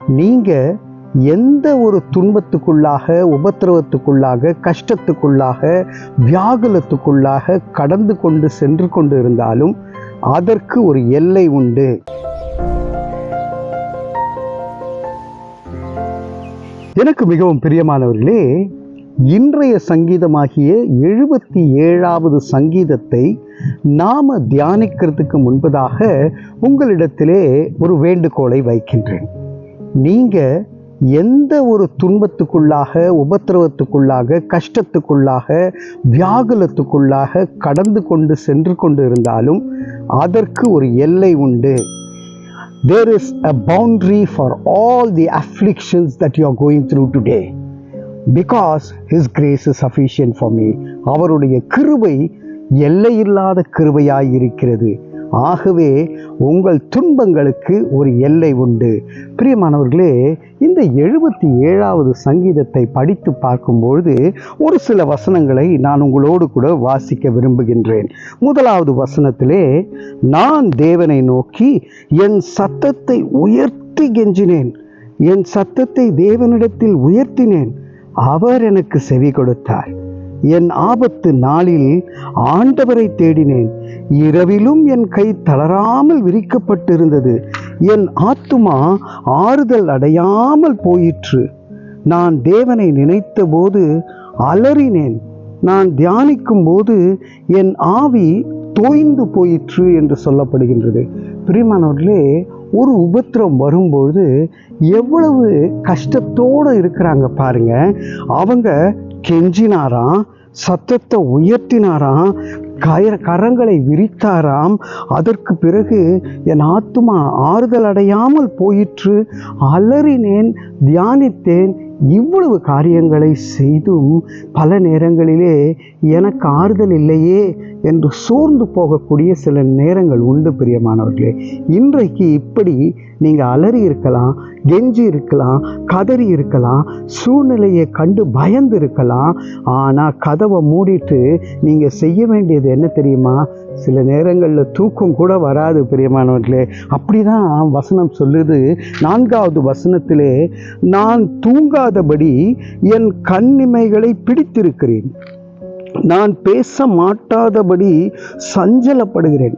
நீங்க எந்த ஒரு துன்பத்துக்குள்ளாக உபத்திரவத்துக்குள்ளாக கஷ்டத்துக்குள்ளாக வியாகுலத்துக்குள்ளாக கடந்து கொண்டு சென்று கொண்டு இருந்தாலும் அதற்கு ஒரு எல்லை உண்டு. எனக்கு மிகவும் பிரியமானவர்களே இன்றைய சங்கீதமாகிய எழுபத்தி ஏழாவது சங்கீதத்தை நாம தியானிக்கிறதுக்கு முன்பதாக உங்களிடத்திலே ஒரு வேண்டுகோளை வைக்கின்றேன். நீங்கள் எந்த ஒரு துன்பத்துக்குள்ளாக உபத்திரவத்துக்குள்ளாக கஷ்டத்துக்குள்ளாக வியாகுலத்துக்குள்ளாக கடந்து கொண்டு சென்று கொண்டு இருந்தாலும் அதற்கு ஒரு எல்லை உண்டு. There is a boundary for all the afflictions that you are going through today because his grace is sufficient for me அவருடைய கிருபை எல்லையில்லாத கிருபையாய் இருக்கிறது. ஆகவே உங்கள் துன்பங்களுக்கு ஒரு எல்லை உண்டு. பிரியமானவர்களே இந்த எழுபத்தி ஏழாவது சங்கீதத்தை படித்து பார்க்கும்பொழுது ஒரு சில வசனங்களை நான் உங்களோடு கூட வாசிக்க விரும்புகின்றேன். முதலாவது வசனத்திலே நான் தேவனை நோக்கி என் சத்தத்தை உயர்த்தி கெஞ்சினேன். என் சத்தத்தை தேவனிடத்தில் உயர்த்தினேன். அவர் எனக்கு செவி கொடுத்தார். என் ஆபத்து நாளில் ஆண்டவரை தேடினேன். இரவிலும் என் கை தளராமல் விரிக்கப்பட்டிருந்தது. என் ஆத்துமா ஆறுதல் அடையாமல் போயிற்று. நான் தேவனை நினைத்தபோது அலறினேன். நான் தியானிக்கும் போது என் ஆவி தோய்ந்து போயிற்று என்று சொல்லப்படுகின்றது. பிரியமானவர்களே ஒரு உபத்திரம் வரும்பொழுது எவ்வளவு கஷ்டத்தோடு இருக்கிறாங்க பாருங்க. அவங்க கெஞ்சினாராம் சத்தத்தை உயர்த்தினாராம் கய கரங்களை விரித்தாராம். அதற்கு பிறகு என் ஆத்துமா ஆறுதல் அடையாமல் போயிற்று. அலறினேன் தியானித்தேன். இவ்வளவு காரியங்களை செய்தும் பல நேரங்களிலே எனக்கு ஆறுதல் இல்லையே என்று சோர்ந்து போகக்கூடிய சில நேரங்கள் உண்டு பிரியமானவர்களே. இன்றைக்கு இப்படி நீங்கள் அலறி இருக்கலாம் கெஞ்சி இருக்கலாம் கதறி இருக்கலாம் சூழ்நிலையை கண்டு பயந்து இருக்கலாம். ஆனால் கதவை மூடிட்டு நீங்கள் செய்ய வேண்டியது என்ன தெரியுமா? சில நேரங்களில் தூக்கம் கூட வராது பிரியமானவர்களே. அப்படிதான் வசனம் சொல்லுது. நான்காவது வசனத்திலே நான் தூங்காதபடி என் கண்ணிமைகளை பிடித்திருக்கிறேன். நான் பேச மாட்டாதபடி சஞ்சலப்படுகிறேன்.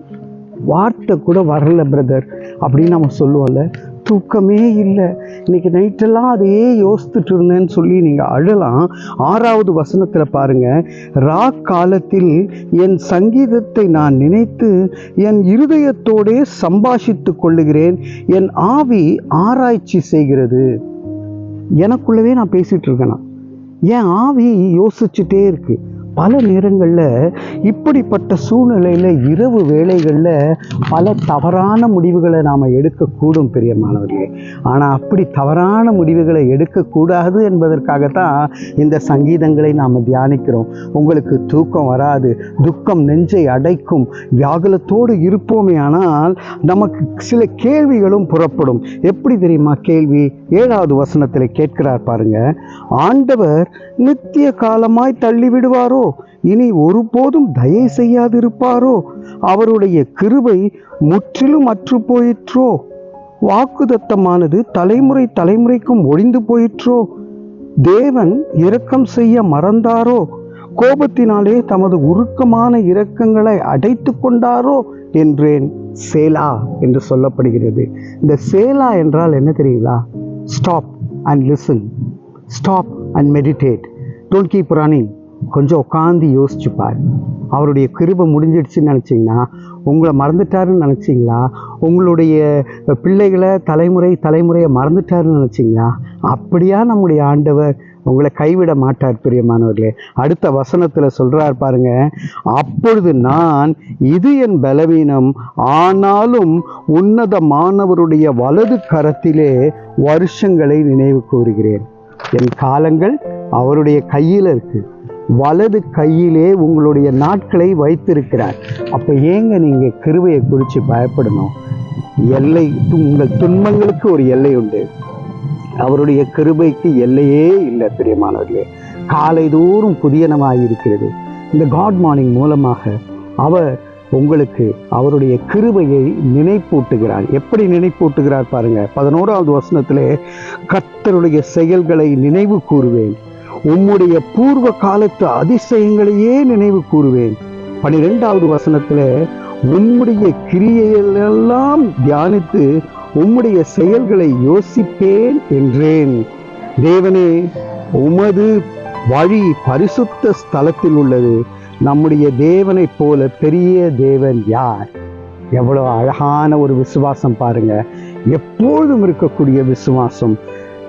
வார்த்தை கூட வரல பிரதர் அப்படின்னு நம்ம சொல்லுவோம்ல. தூக்கமே இல்லை. இன்னைக்கு நைட்டெல்லாம் அதையே யோசித்துட்டு இருந்தேன்னு சொல்லி நீங்கள் அழலாம். ஆறாவது வசனத்தில் பாருங்க. ரா காலத்தில் என் சங்கீதத்தை நான் நினைத்து என் இருதயத்தோடே சம்பாஷித்து கொள்ளுகிறேன். என் ஆவி ஆராய்ச்சி செய்கிறது. எனக்குள்ளவே நான் பேசிகிட்டு இருக்கேனா? என் ஆவி யோசிச்சுட்டே இருக்கு. பல நேரங்களில் இப்படிப்பட்ட சூழ்நிலையில் இரவு வேலைகளில் பல தவறான முடிவுகளை நாம் எடுக்கக்கூடும் பெரிய மாணவர்களே. ஆனால் அப்படி தவறான முடிவுகளை எடுக்கக்கூடாது என்பதற்காகத்தான் இந்த சங்கீதங்களை நாம் தியானிக்கிறோம். உங்களுக்கு தூக்கம் வராது துக்கம் நெஞ்சை அடைக்கும் வியாகுலத்தோடு இருப்போமே ஆனால் நமக்கு சில கேள்விகளும் புறப்படும். எப்படி தெரியுமா கேள்வி? ஏழாவது வசனத்தில் கேட்கிறார் பாருங்க. ஆண்டவர் நித்திய காலமாய் தள்ளி விடுவாரோ இனி ஒருபோதும் தயை செய்யாதிருப்பாரோ? அவருடைய கிருபை முற்றிலும் அற்று போயிற்றோ? வாக்குதத்தமானது தலைமுறை தலைமுறைக்கும் ஒழிந்து போயிற்றோ? தேவன் இரக்கம் செய்ய மறந்தாரோ? கோபத்தினாலே தமது உருக்கமான இரக்கங்களை அடைத்து கொண்டாரோ? என்றேன் சேலா என்று சொல்லப்படுகிறது. இந்த சேலா என்றால் என்ன தெரியுங்களா? Stop and listen stop and meditate don't keep running கொஞ்சம் உட்காந்து யோசிச்சு பாரு. அவருடைய கிருபை முடிஞ்சிடுச்சுன்னு நினச்சிங்கன்னா உங்களை மறந்துட்டாருன்னு நினச்சிங்களா? உங்களுடைய பிள்ளைகளை தலைமுறை தலைமுறையை மறந்துட்டாருன்னு நினச்சிங்களா? அப்படியா நம்முடைய ஆண்டவர் உங்களை கைவிட மாட்டார் பிரியமானவர்களே. அடுத்த வசனத்தில் சொல்கிறார் பாருங்க அப்பொழுது நான் இது என் பலவீனம் ஆனாலும் உன்னதமானவருடைய வலது கரத்திலே வருஷங்களை நினைவு கூறுகிறேன். என் காலங்கள் அவருடைய கையில் இருக்குது வலது கையிலே உங்களுடைய நாட்களை வைத்திருக்கிறார். அப்போ ஏங்க நீங்கள் கிருவையை குறித்து பயப்படணும்? எல்லை உங்கள் துன்பங்களுக்கு ஒரு எல்லை உண்டு. அவருடைய கிருபைக்கு எல்லையே இல்லை பிரியமானவர்களே. காலை தோறும் புதியனமாக இருக்கிறது. இந்த காட் மார்னிங் மூலமாக அவர் உங்களுக்கு அவருடைய கிருபையை நினைப்பூட்டுகிறார். எப்படி நினைப்பூட்டுகிறார் பாருங்க. பதினோராவது வசனத்திலே கர்த்தருடைய செயல்களை நினைவு கூறுவேன். உம்முடைய பூர்வ காலத்து அதிசயங்களையே நினைவு கூறுவேன். பனிரெண்டாவது வசனத்துல உம்முடைய கிரியையெல்லாம் தியானித்து உம்முடைய செயல்களை யோசிப்பேன் என்றேன். தேவனே உமது வழி பரிசுத்த ஸ்தலத்தில் உள்ளது. நம்முடைய தேவனைப் போல பெரிய தேவன் யார்? எவ்வளவு அழகான ஒரு விசுவாசம் பாருங்க. எப்பொழுதும் இருக்கக்கூடிய விசுவாசம்.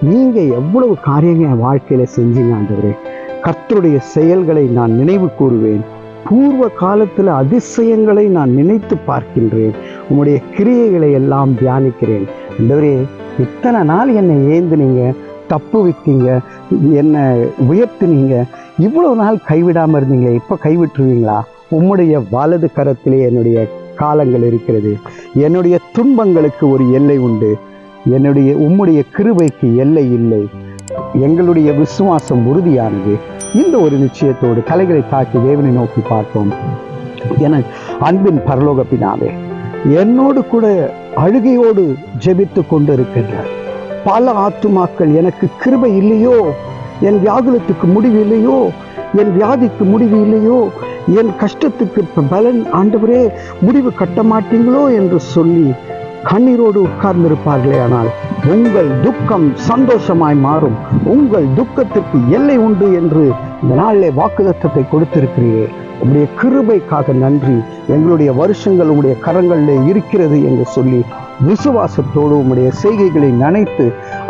நீங்க எவ்வளவு காரியங்கள் என் வாழ்க்கையில செஞ்சீங்க ஆண்டவரே? கர்த்தருடைய செயல்களை நான் நினைவு கூறுவேன். பூர்வ காலத்துல அதிசயங்களை நான் நினைத்து பார்க்கின்றேன். உங்களுடைய கிரியைகளை எல்லாம் தியானிக்கிறேன். ஆண்டவரே இத்தனை நாள் என்னை ஏந்துனீங்க தப்பு விட்டீங்க என்னை உயர்த்தினீங்க இவ்வளவு நாள் கைவிடாமல் இருந்தீங்களே இப்போ கைவிட்டுருவீங்களா? உம்முடைய வலது கரத்திலே என்னுடைய காலங்கள் இருக்கிறது. என்னுடைய துன்பங்களுக்கு ஒரு எல்லை உண்டு. என்னுடைய உம்முடைய கிருபைக்கு எல்லை இல்லை. எங்களுடைய விசுவாசம் உறுதியானது. இந்த ஒரு நிச்சயத்தோடு கலைகளை தாக்கி தேவனை நோக்கி பார்த்தோம் என அன்பின் பரலோக என்னோடு கூட அழுகையோடு ஜெபித்து கொண்டிருக்கின்றார். பல ஆத்துமாக்கள் எனக்கு கிருபை இல்லையோ? என் வியாகுலத்துக்கு முடிவு இல்லையோ? என் வியாதிக்கு முடிவு இல்லையோ? என் கஷ்டத்துக்கு பலன் ஆண்டவரே முடிவு கட்ட மாட்டீங்களோ? என்று சொல்லி கண்ணீரோடு உட்கார்ந்திருப்பார்களே ஆனால் உங்கள் துக்கம் சந்தோஷமாய் மாறும். உங்கள் துக்கத்திற்கு எல்லை உண்டு என்று இந்த நாளிலே வாக்குதத்தத்தை கொடுத்திருக்கிறீர்கள் உங்களுடைய கிருபைக்காக நன்றி. எங்களுடைய வருஷங்கள் உடைய கரங்களிலே இருக்கிறது என்று சொல்லி விசுவாசத்தோடு உம்முடைய செய்கைகளை நினைத்து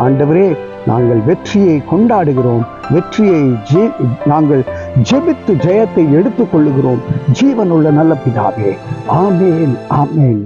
ஆண்டவரே நாங்கள் வெற்றியை கொண்டாடுகிறோம். வெற்றியை ஜெ நாங்கள் ஜெபித்து ஜெயத்தை எடுத்துக்கொள்ளுகிறோம். ஜீவனுள்ள நல்ல பிதாவே. ஆமேன் ஆமேன்.